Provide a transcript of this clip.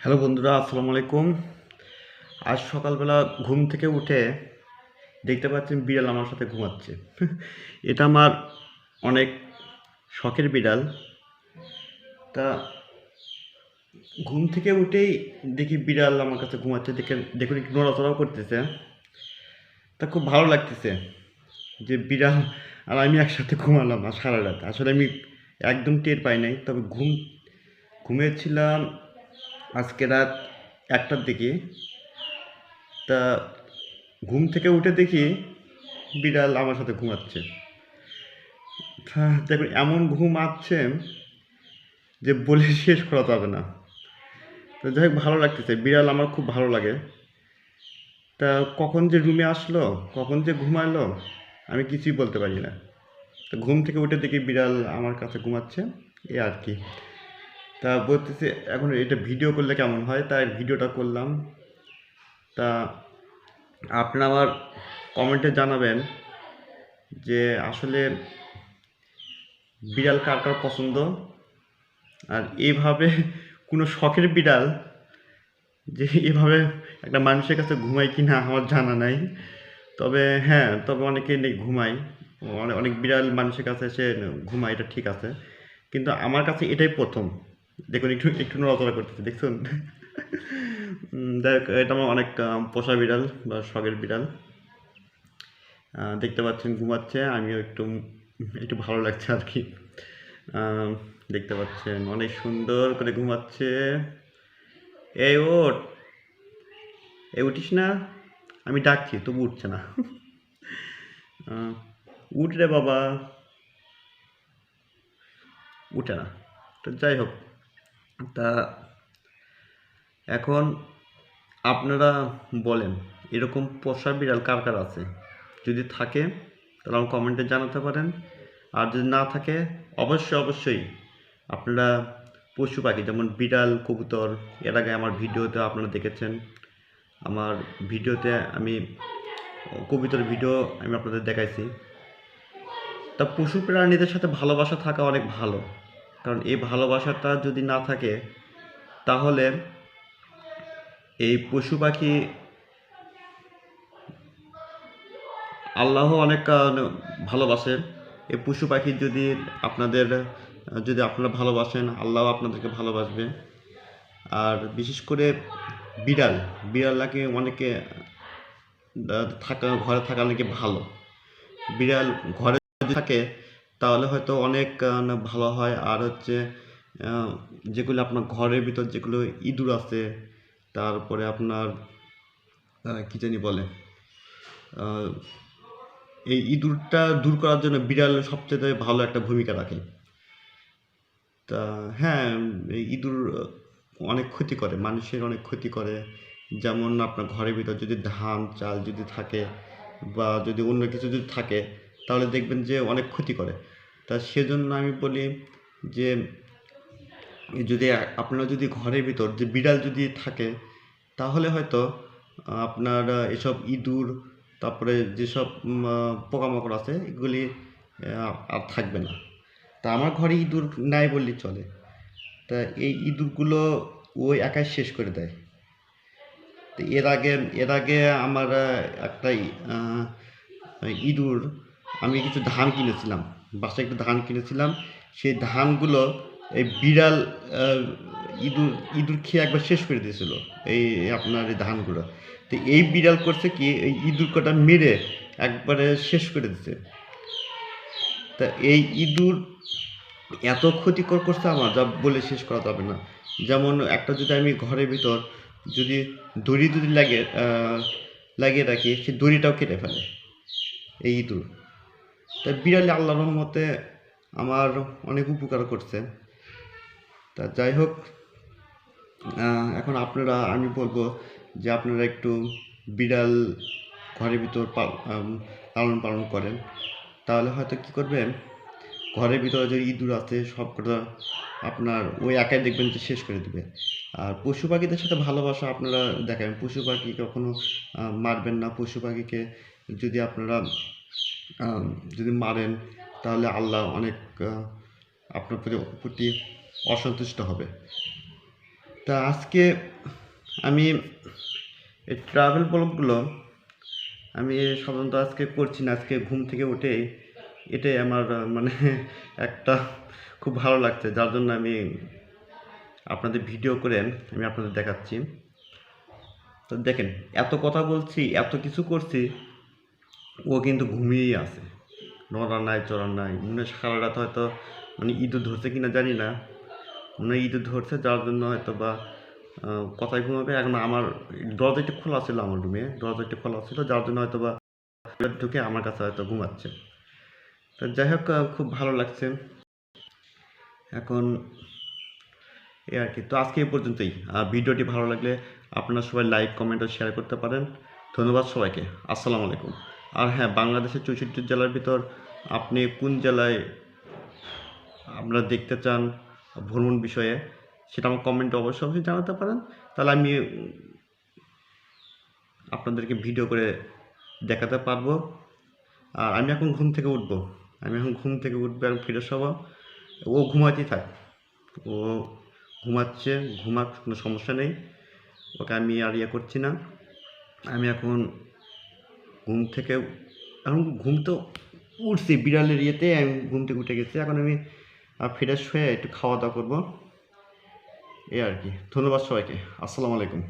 Hello বন্ধুরা, আসসালামু আলাইকুম। আজ সকালবেলা ঘুম থেকে উঠে দেখতে পাচ্ছেন বিড়াল আমার সাথে ঘুমাচ্ছে। এটা আমার অনেক শখের বিড়াল। তা ঘুম থেকে উঠেই দেখি বিড়াল আমার কাছে ঘুমাচ্ছে, দেখে দেখুন একটু নড়াচড়াও করতেছে। তা খুব ভালো লাগতেছে যে বিড়াল আর আমি একসাথে ঘুমালাম আর সারা রাত। আসলে আমি একদম টের পাই নাই, তবে ঘুম ঘুমিয়েছিলাম আজকে রাত একটার দিকে। তা ঘুম থেকে উঠে দেখি বিড়াল আমার সাথে ঘুমাচ্ছে। দেখুন, এমন ঘুম আসছে যে বলে শেষ করা যাবে না। তো যাই হোক, ভালো লাগতেছে। বিড়াল আমার খুব ভালো লাগে। তা কখন যে রুমে আসলো, কখন যে ঘুমালো, আমি কিছুই বলতে পারি না। তো ঘুম থেকে উঠে দেখি বিড়াল আমার কাছে ঘুমাচ্ছে। এই আর কি। তা বলতেছে, এখন এটা ভিডিও করলে কেমন হয়? তাই ভিডিওটা করলাম। তা আপনারা আমার কমেন্টে জানাবেন যে আসলে বিড়াল কার কার পছন্দ? আর এইভাবে কোনো শখের বিড়াল যে এভাবে একটা মানুষের কাছে ঘুমায় কি না আমার জানা নাই। তবে হ্যাঁ তবে অনেকে ঘুমায়। অনেক অনেক বিড়াল মানুষের কাছে এসে ঘুমায়, এটা ঠিক আছে। কিন্তু আমার কাছে এটাই প্রথম। দেখুন, একটু একটু নড়াচড়া করতেছে, দেখুন। দেখ এটা আমার অনেক পোষা বিড়াল বা শখের বিড়াল। দেখতে পাচ্ছেন, ঘুমাচ্ছে, আমিও একটু একটু ভালো লাগছে আর কি। দেখতে পাচ্ছেন, অনেক সুন্দর করে ঘুমাচ্ছে। এই ওঠ। এই উঠিস না। আমি ডাকছি, তবু উঠছে না। উঠ রে বাবা। উঠে না। তো যাই হোক তা এখন আপনারা বলেন, এরকম পোষা বিড়াল কার কার আছে? যদি থাকে, তাহলে আমার কমেন্টে জানাতে পারেন। আর যদি না থাকে, অবশ্যই অবশ্যই আপনারা পশু পাখি, যেমন বিড়াল, কবুতর, এর আগে আমার ভিডিওতে আপনারা দেখেছেন। আমার ভিডিওতে আমি, কবিতার ভিডিও আমি আপনাদের দেখাইছি। তা পশু প্রাণীদের সাথে ভালোবাসা থাকা অনেক ভালো। কারণ এই ভালোবাসাটা যদি না থাকে তাহলে এই পশু পাখি আল্লাহ অনেক আহ, ভালোবাসেন এই পশু পাখি যদি আপনাদের যদি আপনারা ভালোবাসেন আল্লাহ আপনাদেরকে ভালোবাসবে। আর বিশেষ করে বিড়াল বিড়ালকে অনেকে থাকা ঘরে থাকা নাকি ভালো। বিড়াল ঘরে থাকে তাহলে হয়তো অনেক ভালো হয়। আর হচ্ছে যেগুলো আপনার ঘরের ভিতর যেগুলো ইঁদুর আছে, তারপরে আপনার কি জানি বলে এই ইঁদুরটা দূর করার জন্য বিড়াল সবচেয়ে ভালো একটা ভূমিকা রাখে। তা হ্যাঁ এই ইঁদুর অনেক ক্ষতি করে, মানুষের অনেক ক্ষতি করে। যেমন আপনার ঘরের ভিতর যদি ধান, চাল যদি থাকে বা যদি অন্য কিছু যদি থাকে, তাহলে দেখবেন যে অনেক ক্ষতি করে। তা সেজন্য আমি বলি যে, যদি আপনার যদি ঘরের ভিতর যে বিড়াল যদি থাকে, তাহলে হয়তো আপনার এসব ইঁদুর, তারপরে যেসব পোকামাকড় আছে, এগুলি আর থাকবে না। তা আমার ঘরে ইঁদুর নাই বললেই চলে। তা এই ইঁদুরগুলো ওই একাই শেষ করে দেয়। তো এর আগে এর আগে আমার একটা ইঁদুর আমি কিছু ধান কিনেছিলাম। বাসায় একটু ধান কিনেছিলাম। সেই ধানগুলো এই বিড়াল ইঁদুর ইঁদুর খেয়ে একবার শেষ করে দিয়েছিল এই আপনার এই ধানগুলো। তো এই বিড়াল করছে কি, এই ইঁদুর কটা মেরে একবারে শেষ করে দিচ্ছে তা এই ইঁদুর এত ক্ষতিকর করছে আমার, যা বলে শেষ করা যাবে না। যেমন একটা যদি আমি ঘরের ভিতর যদি দড়ি যদি লাগে লাগিয়ে রাখি, সে দড়িটাও কেটে ফেলে এই ইঁদুর। তা বিড়ালে আল্লাহ রহমতে আমার অনেক উপকার করছে। তা যাই হোক এখন আপনারা, আমি বলব যে আপনারা একটু বিড়াল ঘরের ভিতর লালন পালন করেন। তাহলে হয়তো কী করবেন ঘরের ভিতরে যে ইঁদুর আছে সবকটা আপনার ওই একাই দেখবেন যে শেষ করে দেবে। আর পশু পাখিদের সাথে ভালোবাসা আপনারা দেখাবেন পশু পাখি কখনো মারবেন না। পশু পাখিকে যদি আপনারা যদি মারেন, তাহলে আল্লাহ অনেক আপনার প্রতি প্রতি অসন্তুষ্ট হবে। তা আজকে আমি এই ট্রাভেল ব্লগগুলো আমি সাধারণত আজকে করছি না, আজকে ঘুম থেকে উঠে এটাই আমার মানে একটা খুব ভালো লাগছে, যার জন্য আমি আপনাদের ভিডিও করে আমি আপনাদের দেখাচ্ছি। তো দেখেন, এত কথা বলছি, এত কিছু করছি ও কিন্তু ঘুমিয়েই আছে। নড়া নাই চড়া নাই। মনে সারা রাত হয়তো মানে ইঁদুর ধরছে কিনা জানি না। মনে ইঁদুর ধরছে যার জন্য হয়তো বা কথায় ঘুমাবে। এখন আমার দরজা একটু খোলা ছিল আমার রুমে। দরজা একটু খোলা ছিল যার জন্য হয়তো বা ঢুকে আমার কাছে হয়তো ঘুমাচ্ছে। তো যাই হোক খুব ভালো লাগছে। এখন এই আর কি। তো আজকে এই পর্যন্তই। আর ভিডিওটি ভালো লাগলে আপনারা সবাই লাইক কমেন্ট ও শেয়ার করতে পারেন। ধন্যবাদ সবাইকে। আসসালামু আলাইকুম। আর হ্যাঁ বাংলাদেশের চৌষট্টি জেলার ভিতর আপনি কোন জেলায় আপনারা দেখতে চান ভ্রমণ বিষয়ে, সেটা আমার কমেন্টে অবশ্যই অবশ্যই জানাতে পারেন। তাহলে আমি আপনাদেরকে ভিডিও করে দেখাতে পারব। আর আমি এখন ঘুম থেকে উঠবো। আমি এখন ঘুম থেকে উঠবো এবং ফিরে হব ও ঘুমাতেই থাক। ও ঘুমাচ্ছে, ঘুমাক, কোনো সমস্যা নেই। ওকে আমি আর ইয়ে করছি না। আমি এখন ঘুম থেকে এখন ঘুম তো উঠছি, বিড়ালের ইয়েতে আমি ঘুম থেকে উঠে গেছি। এখন আমি ফ্রেশ হয়ে একটু খাওয়া দাওয়া করব। এই আর কি। ধন্যবাদ সবাইকে। আসসালামু আলাইকুম।